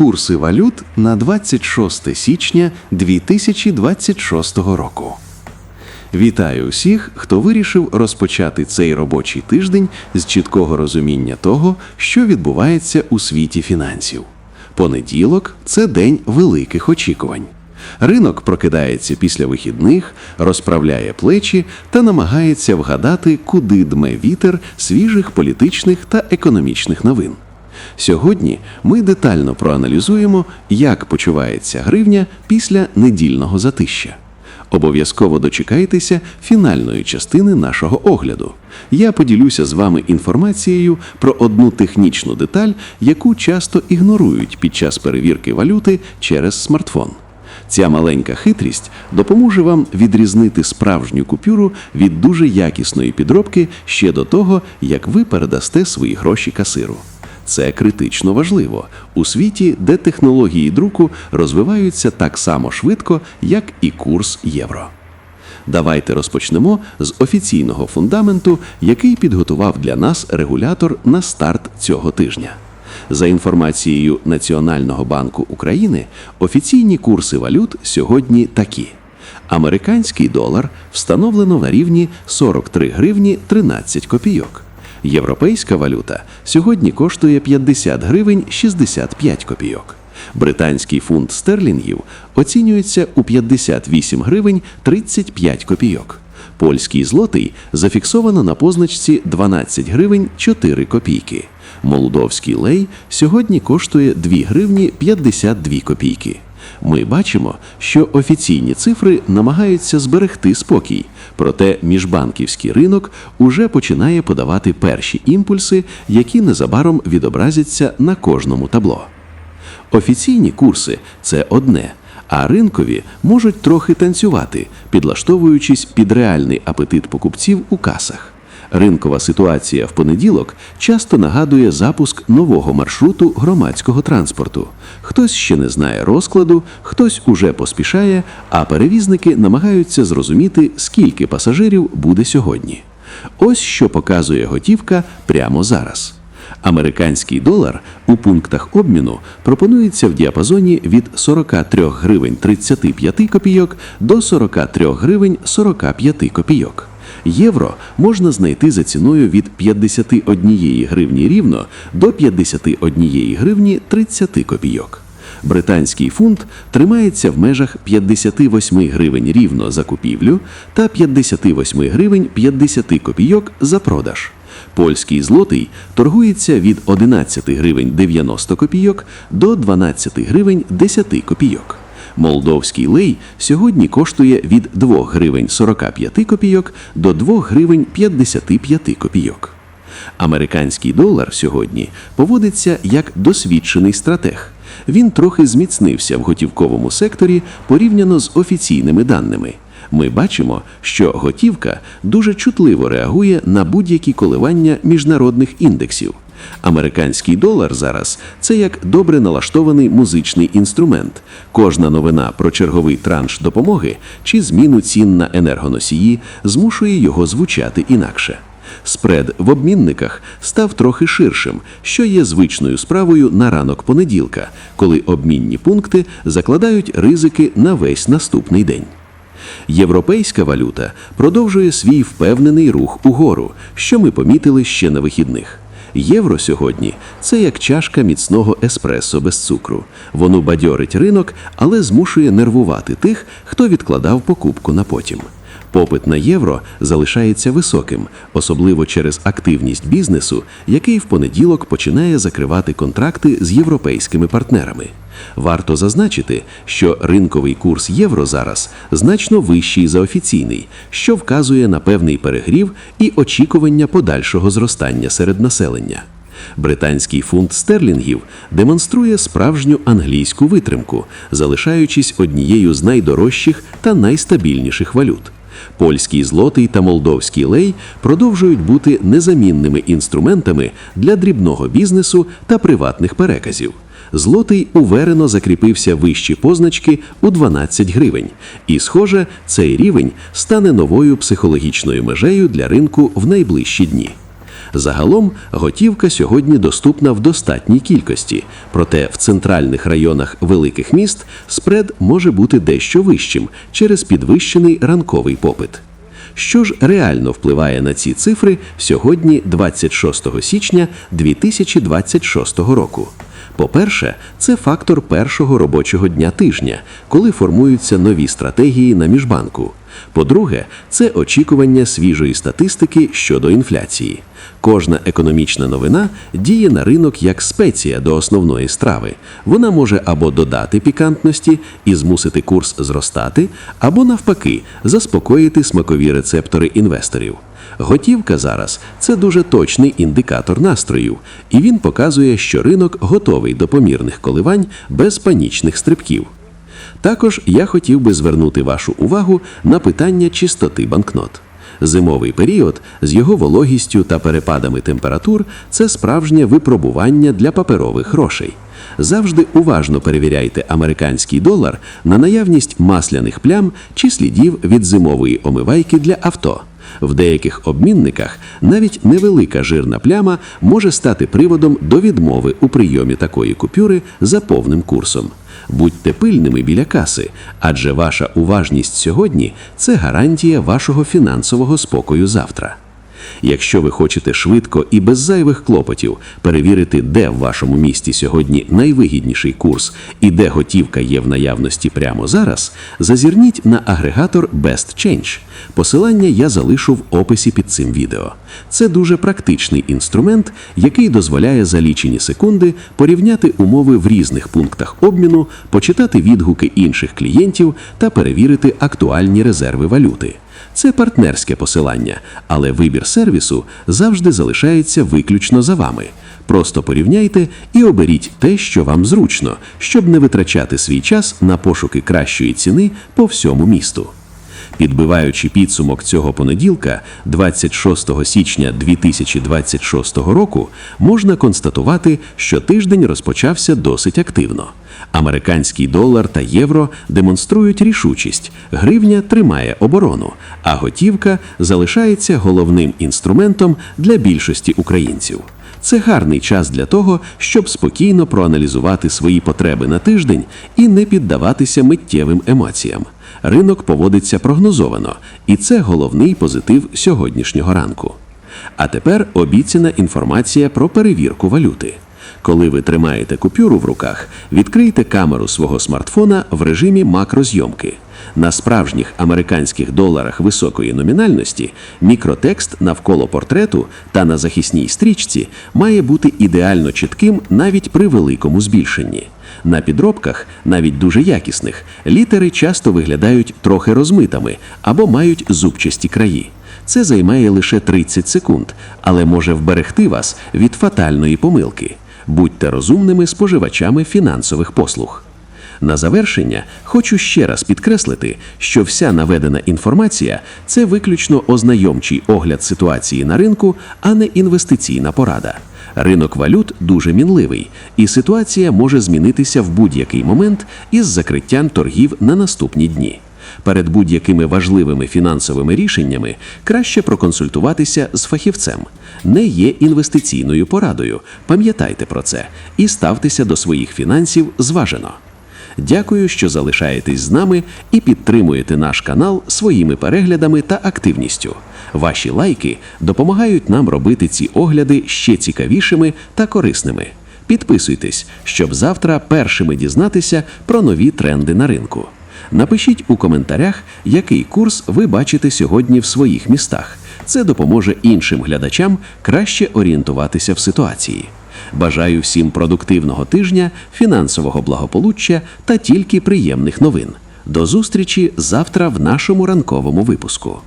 Курси валют на 26 січня 2026 року. Вітаю усіх, хто вирішив розпочати цей робочий тиждень з чіткого розуміння того, що відбувається у світі фінансів. Понеділок це день великих очікувань. Ринок прокидається після вихідних, розправляє плечі та намагається вгадати, куди дме вітер свіжих політичних та економічних новин. Сьогодні ми детально проаналізуємо, як почувається гривня після недільного затища. Обов'язково дочекайтеся фінальної частини нашого огляду. Я поділюся з вами інформацією про одну технічну деталь, яку часто ігнорують під час перевірки валюти через смартфон. Ця маленька хитрість допоможе вам відрізнити справжню купюру від дуже якісної підробки ще до того, як ви передасте свої гроші касиру. Це критично важливо у світі, де технології друку розвиваються так само швидко, як і курс євро. Давайте розпочнемо з офіційного фундаменту, який підготував для нас регулятор на старт цього тижня. За інформацією Національного банку України, офіційні курси валют сьогодні такі: американський долар встановлено на рівні 43 гривні 13 копійок. Європейська валюта сьогодні коштує 50 гривень 65 копійок. Британський фунт стерлінгів оцінюється у 58 гривень 35 копійок. Польський злотий зафіксовано на позначці 12 гривень 4 копійки. Молдовський лей сьогодні коштує 2 гривні 52 копійки. Ми бачимо, що офіційні цифри намагаються зберегти спокій, проте міжбанківський ринок уже починає подавати перші імпульси, які незабаром відобразяться на кожному табло. Офіційні курси це одне, а ринкові можуть трохи танцювати, підлаштовуючись під реальний апетит покупців у касах. Ринкова ситуація в понеділок часто нагадує запуск нового маршруту громадського транспорту. Хтось ще не знає розкладу, хтось уже поспішає, а перевізники намагаються зрозуміти, скільки пасажирів буде сьогодні. Ось що показує готівка прямо зараз. Американський долар у пунктах обміну пропонується в діапазоні від 43 гривень 35 копійок до 43 гривень 45 копійок. Євро можна знайти за ціною від 51 гривні рівно до 51 гривні 30 копійок. Британський фунт тримається в межах 58 гривень рівно за купівлю та 58 гривень 50 копійок за продаж. Польський злотий торгується від 11 гривень 90 копійок до 12 гривень 10 копійок. Молдовський лей сьогодні коштує від 2 гривень 45 копійок до 2 гривень 55 копійок. Американський долар сьогодні поводиться як досвідчений стратег. Він трохи зміцнився в готівковому секторі порівняно з офіційними даними. Ми бачимо, що готівка дуже чутливо реагує на будь-які коливання міжнародних індексів. Американський долар зараз це як добре налаштований музичний інструмент. Кожна новина про черговий транш допомоги чи зміну цін на енергоносії змушує його звучати інакше. Спред в обмінниках став трохи ширшим, що є звичною справою на ранок понеділка, коли обмінні пункти закладають ризики на весь наступний день. Європейська валюта продовжує свій впевнений рух угору, що ми помітили ще на вихідних. Євро сьогодні це як чашка міцного еспресо без цукру. Воно бадьорить ринок, але змушує нервувати тих, хто відкладав покупку на потім. Попит на євро залишається високим, особливо через активність бізнесу, який в понеділок починає закривати контракти з європейськими партнерами. Варто зазначити, що ринковий курс євро зараз значно вищий за офіційний, що вказує на певний перегрів і очікування подальшого зростання серед населення. Британський фунт стерлінгів демонструє справжню англійську витримку, залишаючись однією з найдорожчих та найстабільніших валют. Польський злотий та молдовський лей продовжують бути незамінними інструментами для дрібного бізнесу та приватних переказів. Злотий уверено закріпився вищі позначки у 12 гривень, і, схоже, цей рівень стане новою психологічною межею для ринку в найближчі дні. Загалом готівка сьогодні доступна в достатній кількості, проте в центральних районах великих міст спред може бути дещо вищим через підвищений ранковий попит. Що ж реально впливає на ці цифри сьогодні, 26 січня 2026 року? По-перше, це фактор першого робочого дня тижня, коли формуються нові стратегії на міжбанку. По-друге, це очікування свіжої статистики щодо інфляції. Кожна економічна новина діє на ринок як спеція до основної страви. Вона може або додати пікантності і змусити курс зростати, або навпаки заспокоїти смакові рецептори інвесторів. Готівка зараз це дуже точний індикатор настроїв, і він показує, що ринок готовий до помірних коливань без панічних стрибків. Також я хотів би звернути вашу увагу на питання чистоти банкнот. Зимовий період з його вологістю та перепадами температур це справжнє випробування для паперових грошей. Завжди уважно перевіряйте американський долар на наявність масляних плям чи слідів від зимової омивайки для авто. В деяких обмінниках навіть невелика жирна пляма може стати приводом до відмови у прийомі такої купюри за повним курсом. Будьте пильними біля каси, адже ваша уважність сьогодні це гарантія вашого фінансового спокою завтра. Якщо ви хочете швидко і без зайвих клопотів перевірити, де в вашому місті сьогодні найвигідніший курс і де готівка є в наявності прямо зараз, зазірніть на агрегатор Best Change. Посилання я залишу в описі під цим відео. Це дуже практичний інструмент, який дозволяє за лічені секунди порівняти умови в різних пунктах обміну, почитати відгуки інших клієнтів та перевірити актуальні резерви валюти. Це партнерське посилання, але вибір сервісу завжди залишається виключно за вами. Просто порівняйте і оберіть те, що вам зручно, щоб не витрачати свій час на пошуки кращої ціни по всьому місту. Підбиваючи підсумок цього понеділка, 26 січня 2026 року, можна констатувати, що тиждень розпочався досить активно. Американський долар та євро демонструють рішучість, гривня тримає оборону, а готівка залишається головним інструментом для більшості українців. Це гарний час для того, щоб спокійно проаналізувати свої потреби на тиждень і не піддаватися миттєвим емоціям. Ринок поводиться прогнозовано, і це головний позитив сьогоднішнього ранку. А тепер обіцяна інформація про перевірку валюти. Коли ви тримаєте купюру в руках, відкрийте камеру свого смартфона в режимі макрозйомки. На справжніх американських доларах високої номінальності мікротекст навколо портрету та на захисній стрічці має бути ідеально чітким навіть при великому збільшенні. На підробках, навіть дуже якісних, літери часто виглядають трохи розмитими або мають зубчасті краї. Це займає лише 30 секунд, але може вберегти вас від фатальної помилки. Будьте розумними споживачами фінансових послуг. На завершення хочу ще раз підкреслити, що вся наведена інформація це виключно ознайомчий огляд ситуації на ринку, а не інвестиційна порада. Ринок валют дуже мінливий, і ситуація може змінитися в будь-який момент із закриттям торгів на наступні дні. Перед будь-якими важливими фінансовими рішеннями краще проконсультуватися з фахівцем. Не є інвестиційною порадою. Пам'ятайте про це і ставтеся до своїх фінансів зважено. Дякую, що залишаєтесь з нами і підтримуєте наш канал своїми переглядами та активністю. Ваші лайки допомагають нам робити ці огляди ще цікавішими та корисними. Підписуйтесь, щоб завтра першими дізнатися про нові тренди на ринку. Напишіть у коментарях, який курс ви бачите сьогодні в своїх містах. Це допоможе іншим глядачам краще орієнтуватися в ситуації. Бажаю всім продуктивного тижня, фінансового благополуччя та тільки приємних новин. До зустрічі завтра в нашому ранковому випуску.